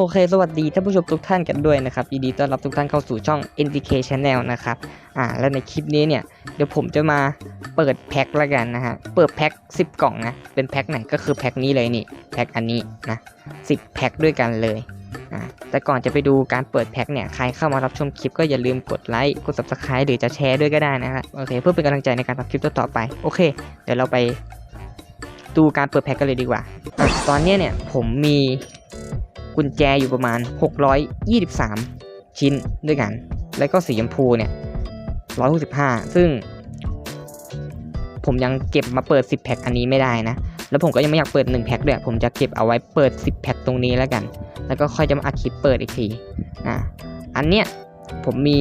โอเค สวัสดีท่านผู้ชมทุกท่านกันด้วยนะครับยินดีต้อนรับทุกท่านเข้าสู่ช่อง NDK Channel นะครับ อ่า แล้วในคลิปนี้เนี่ย เดี๋ยวผมจะมาเปิดแพ็คละกันนะฮะ เปิดแพ็ค 10 กล่องนะ เป็นแพ็คไหนก็คือแพ็คนี้เลยนี่ แพ็คอันนี้นะ 10 แพ็คด้วยกันเลย อ่า แต่ก่อนจะไปดูการเปิดแพ็คเนี่ย ใครเข้ามารับชมคลิปก็อย่าลืมกดไลค์ กด subscribe หรือจะแชร์ด้วยก็ได้นะครับ โอเค เพื่อเป็นกำลังใจในการทำคลิปต่อๆไป โอเค เดี๋ยวเราไปดูการเปิดแพ็คกันเลยดีกว่าอตอนนี้เนี่ยผมมี กุญแจอยู่ประมาณ 623 ชิ้นด้วยกัน แล้วก็สีชมพูเนี่ย 165 ซึ่ง ผมยังเก็บมาเปิด 10 แพ็คอันนี้ไม่ได้นะ แล้วผมก็ยังไม่อยากเปิด 1 แพ็คด้วย ผมจะเก็บเอาไว้เปิด 10 แพ็คตรงนี้แล้วกัน แล้วก็ค่อยจะมาอัดคลิปเปิดอีกทีอะอันเนี้ยผมมี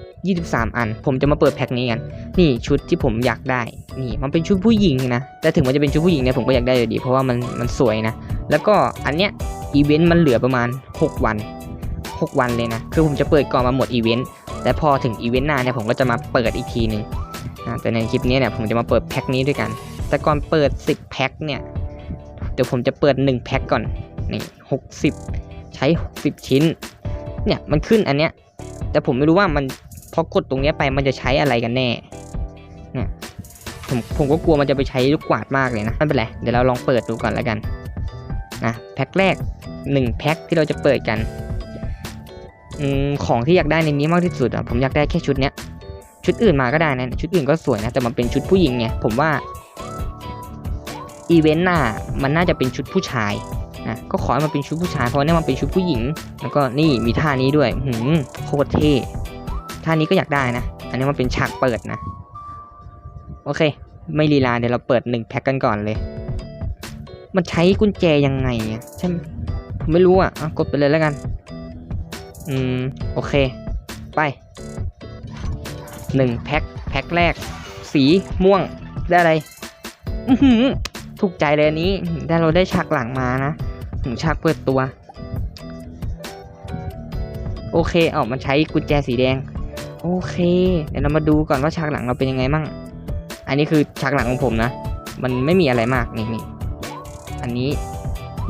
623 อัน ผมจะมาเปิดแพ็คนี้กัน นี่ชุดที่ผมอยากได้ นี่มันเป็นชุดผู้หญิงนะ แต่ถึงมันจะเป็นชุดผู้หญิงเนี่ยผมก็อยากได้อยู่ดี เพราะว่ามันมันสวยนะ แล้วก็อันเนี้ย อีเวนต์มันเหลือประมาณ 6 วัน 6 วันเลยนะ คือผมจะเปิดก่อนมาหมดอีเวนต์แต่พอถึงอีเวนต์หน้าเนี่ยผมก็จะมาเปิดอีกทีหนึ่งแต่ในคลิปนี้เนี่ยผมจะมาเปิดแพ็คนี้ด้วยกัน แต่ก่อนเปิด 10 แพ็คเนี่ย เดี๋ยวผมจะเปิด 1 แพ็คก่อน นี่60ใช้ 60 ชิ้น เนี่ยมันขึ้นอันเนี้ย แต่ผมไม่รู้ว่ามันพอกดตรงเนี้ยไปมันจะใช้อะไรกันแน่ เนี่ยผมผมก็กลัวมันจะไปใช้ลูกกวาดมากเลยนะ ไม่เป็นไร เดี๋ยวเราลองเปิดดูก่อนแล้วกัน นะแพ็คแรก 1 แพ็คที่เราจะเปิดกันอของที่อยากได้ในนี้มากที่สุดอะผมอยากได้แค่ชุดเนี้ยชุดอื่นมาก็ได้นะชุดอื่นก็สวยนะแต่มันเป็นชุดผู้หญิงไงผมว่าอีเวนต์หน้ามันน่าจะเป็นชุดผู้ชายนะก็ขอให้มันเป็นชุดผู้ชายเพราะเนี่ยมันเป็นชุดผู้หญิง แล้วก็นี่มีท่านี้ด้วยหืมโคตรเท่ท่านี้ก็อยากได้นะ อันนี้มันเป็นฉากเปิดนะ โอเค ไม่ลีลาเดี๋ยวเราเปิดหนึ่งแพ็คกันก่อนเลย มันใช้กุญแจยังไงใช่ไหมผมไม่รู้อะอะกดไปเลยแล้วกัน อืม โอเค ไปหนึ่งแพ็คแพ็คแรก สีม่วงได้อะไรอืถูกใจเลยอันนี้ ได้เราได้ฉากหลังมานะถึงฉากเปิดตัว โอเคเอามันใช้กุญแจสีแดง โอเค เดี๋ยวเรามาดูก่อนว่าฉากหลังเราเป็นยังไงมั่ง อันนี้คือฉากหลังของผมนะ มันไม่มีอะไรมากนี่นี่ อันนี้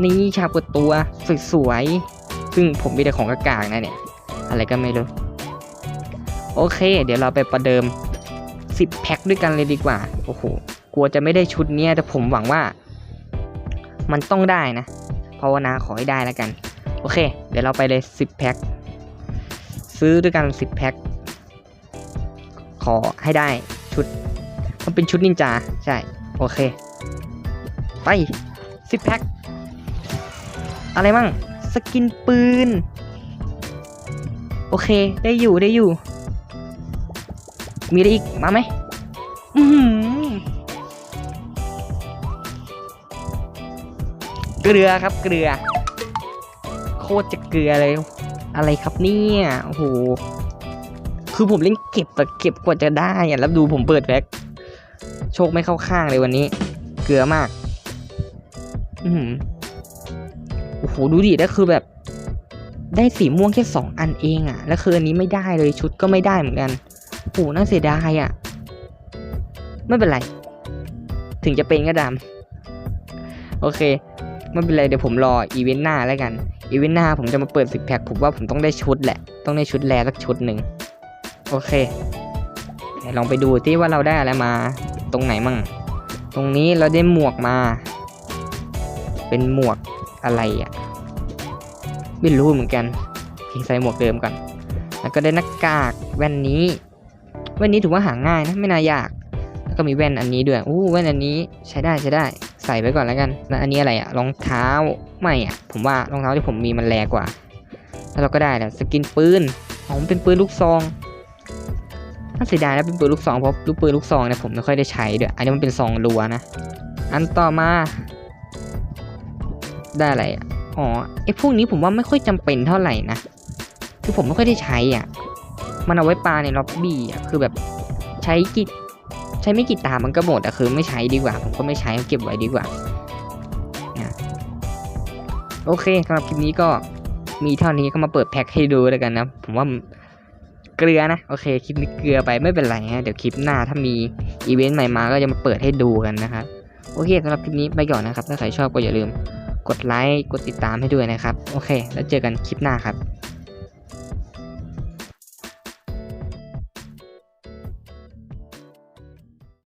นี่ฉากเปิดตัวสวยๆซึ่งผมมีแต่ของกากากๆนะเนี่ย อะไรก็ไม่รู้ โอเค เดี๋ยวเราไปประเดิม 10 แพ็คด้วยกันเลยดีกว่า โอ้โห กลัวจะไม่ได้ชุดเนี้ยแต่ผมหวังว่า มันต้องได้นะภาวนาขอให้ได้แล้วกัน โอเค เดี๋ยวเราไปเลย 10 แพ็ค ซื้อด้วยกัน 10 แพ็ค ขอให้ได้ชุด มันเป็นชุดนินจา ใช่ โอเค ไป 10แพ็คอะไรมั่งสกินปืน โอเค ได้อยู่ได้อยู่ มีอะไรอีก มาไหมอือหือเกลือครับเกลือ โคตรจะเกลือเลย อะไรครับเนี่ยโอ้โหคือผมเล่นเก็บแต่เก็บกว่าจะได้อะแล้วดูผมเปิดแพ็คโชคไม่เข้าข้างเลยวันนี้ เกลือมาก อือโอ้โหดูดิแล้วคือแบบ ได้สีม่วงแค่สองอันเองอะแล้วคืออันนี้ไม่ได้เลยชุดก็ไม่ได้เหมือนกันโอ้โหน่าเสียดายอะไม่เป็นไร ถึงจะเป็นก็ดำโอเค ไม่เป็นไรเดี๋ยวผมรออีเวนต์หน้าแล้วกัน อีเวนต์หน้าผมจะมาเปิดสิบแพ็คผมว่าผมต้องได้ชุดแหละ ต้องได้ชุดแรสักชุดหนึ่งโอเคลองไปดูที่ว่าเราได้อะไรมา ตรงไหนมั่ง ตรงนี้เราได้หมวกมา เป็นหมวกอะไรอะ่ะไม่รู้เหมือนกันพี่ใส่หมวกเดิมก่อน แล้วก็ได้หน้ากากแว่นนี้ แว่นนี้ถือว่าหาง่ายนะไม่น่ายาก แล้วก็มีแว่นอันนี้ด้วยอู้แว่นอันนี้ใช้ได้ใช้ได้ ใส่ไว้ก่อนแล้วกัน แล้วอันนี้อะไรอะรองเท้าไม่อะผมว่ารองเท้าที่ผมมีมันแรงกว่า แล้วเราก็ได้แล้วสกินปืนอ๋อมันเป็นปืนลูกซองน่าเสียดายนะเป็นปืนลูกซองเพราะลูกปืนลูกซองเนี่ยผมไม่ค่อยได้ใช้ด้วย อันนี้มันเป็นซองรัวนะ อันต่อมา ได้อะไรอ๋อไอพวกนี้ผมว่าไม่ค่อยจำเป็นเท่าไหร่นะคือผมไม่ค่อยได้ใช้อะ มันเอาไว้ปลาในล็อบบี้อะคือแบบใช้กี่ใช้ไม่กี่ตามันก็หมดอะคือไม่ใช้ดีกว่า ผมก็ไม่ใช้เก็บไว้ดีกว่านะโอเคสำหรับคลิปนี้ก็มีเท่านี้ก็มาเปิดแพ็คให้ดูแล้วกันนะ ผมว่าเกลือนะ โอเคคลิปนี้เกลือไปไม่เป็นไรฮะเดี๋ยวคลิปหน้าถ้ามีอีเวนต์ใหม่มาก็จะมาเปิดให้ดูกันนะครับโอเคสำหรับคลิปนี้ไปก่อนนะครับ ถ้าใครชอบก็อย่าลืม กดไลค์ กดติดตามให้ด้วยนะครับ โอเค แล้วเจอกันคลิปหน้าครับ